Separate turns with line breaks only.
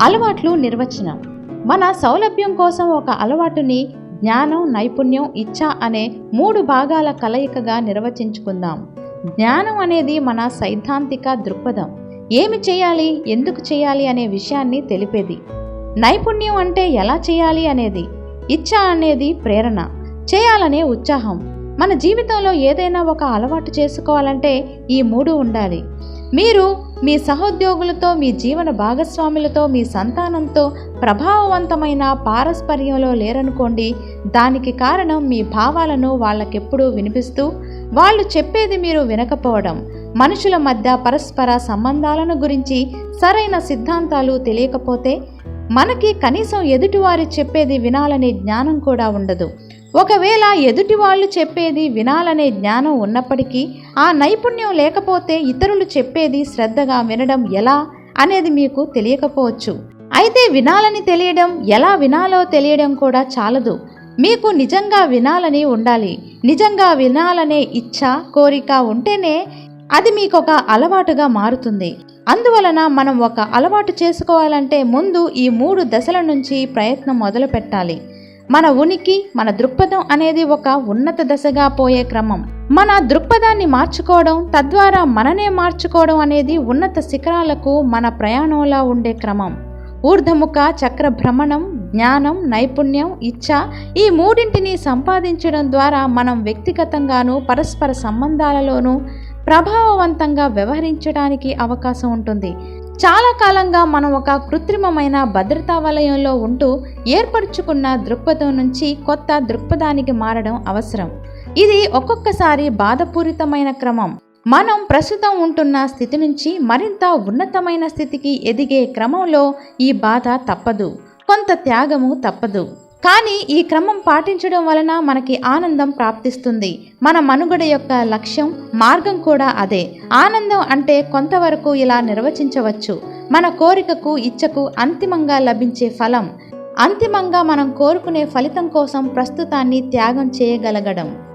అలవాట్లు నిర్వచనం. మన సౌలభ్యం కోసం ఒక అలవాటుని జ్ఞానం నైపుణ్యం ఇచ్ఛ అనే మూడు భాగాల కలయికగా నిర్వచించుకుందాం. జ్ఞానం అనేది మన సైద్ధాంతిక దృక్పథం. ఏమి చేయాలి? ఎందుకు చేయాలి? అనే విషయాన్ని తెలిపేది. నైపుణ్యం అంటే ఎలా చేయాలి అనేది. ఇచ్ఛ అనేది ప్రేరణ. చేయాలనే ఉత్సాహం. మన జీవితంలో ఏదైనా ఒక అలవాటు చేసుకోవాలంటే ఈ మూడు ఉండాలి. మీరు మీ సహోద్యోగులతో మీ జీవన భాగస్వాములతో మీ సంతానంతో ప్రభావవంతమైన పారస్పర్యంలో లేరనుకోండి దానికి కారణం మీ భావాలను వాళ్ళకెప్పుడూ వినిపిస్తూ వాళ్ళు చెప్పేది మీరు వినకపోవడం. మనుషుల మధ్య పరస్పర సంబంధాలను గురించి సరైన సిద్ధాంతాలు తెలియకపోతే మనకి కనీసం ఎదుటివారు చెప్పేది వినాలనే జ్ఞానం కూడా ఉండదు. ఒకవేళ ఎదుటి వాళ్ళు చెప్పేది వినాలనే జ్ఞానం ఉన్నప్పటికీ ఆ నైపుణ్యం లేకపోతే ఇతరులు చెప్పేది శ్రద్ధగా వినడం ఎలా అనేది మీకు తెలియకపోవచ్చు. అయితే వినాలని తెలియడం ఎలా వినాలో తెలియడం కూడా చాలదు. మీకు నిజంగా వినాలని ఉండాలి. నిజంగా వినాలనే ఇచ్ఛ కోరిక ఉంటేనే అది మీకు ఒక అలవాటుగా మారుతుంది. అందువలన మనం ఒక అలవాటు చేసుకోవాలంటే ముందు ఈ మూడు దశల నుంచి ప్రయత్నం మొదలు పెట్టాలి. మన ఉనికి మన దృక్పథం అనేది ఒక ఉన్నత దశగా పోయే క్రమం. మన దృక్పథాన్ని మార్చుకోవడం తద్వారా మననే మార్చుకోవడం అనేది ఉన్నత శిఖరాలకు మన ప్రయాణంలో ఉండే క్రమం. ఊర్ధముఖ చక్ర భ్రమణం జ్ఞానం నైపుణ్యం ఇచ్ఛ ఈ మూడింటిని సంపాదించడం ద్వారా మనం వ్యక్తిగతంగాను పరస్పర సంబంధాలలోనూ ప్రభావవంతంగా వ్యవహరించడానికి అవకాశం ఉంటుంది. చాలా కాలంగా మనం ఒక కృత్రిమమైన భద్రతా వలయంలో ఉంటూ ఏర్పరచుకున్న దృక్పథం నుంచి కొత్త దృక్పథానికి మారడం అవసరం. ఇది ఒక్కొక్కసారి బాధపూరితమైన క్రమం. మనం ప్రస్తుతం ఉంటున్న స్థితి నుంచి మరింత ఉన్నతమైన స్థితికి ఎదిగే క్రమంలో ఈ బాధ తప్పదు. కొంత త్యాగము తప్పదు. కానీ ఈ క్రమం పాటించడం వలన మనకి ఆనందం ప్రాప్తిస్తుంది. మన మనుగడ యొక్క లక్ష్యం మార్గం కూడా అదే. ఆనందం అంటే కొంతవరకు ఇలా నిర్వచించవచ్చు. మన కోరికకు ఇచ్చకు అంతిమంగా లభించే ఫలం. అంతిమంగా మనం కోరుకునే ఫలితం కోసం ప్రస్తుతాన్ని త్యాగం చేయగలగడం.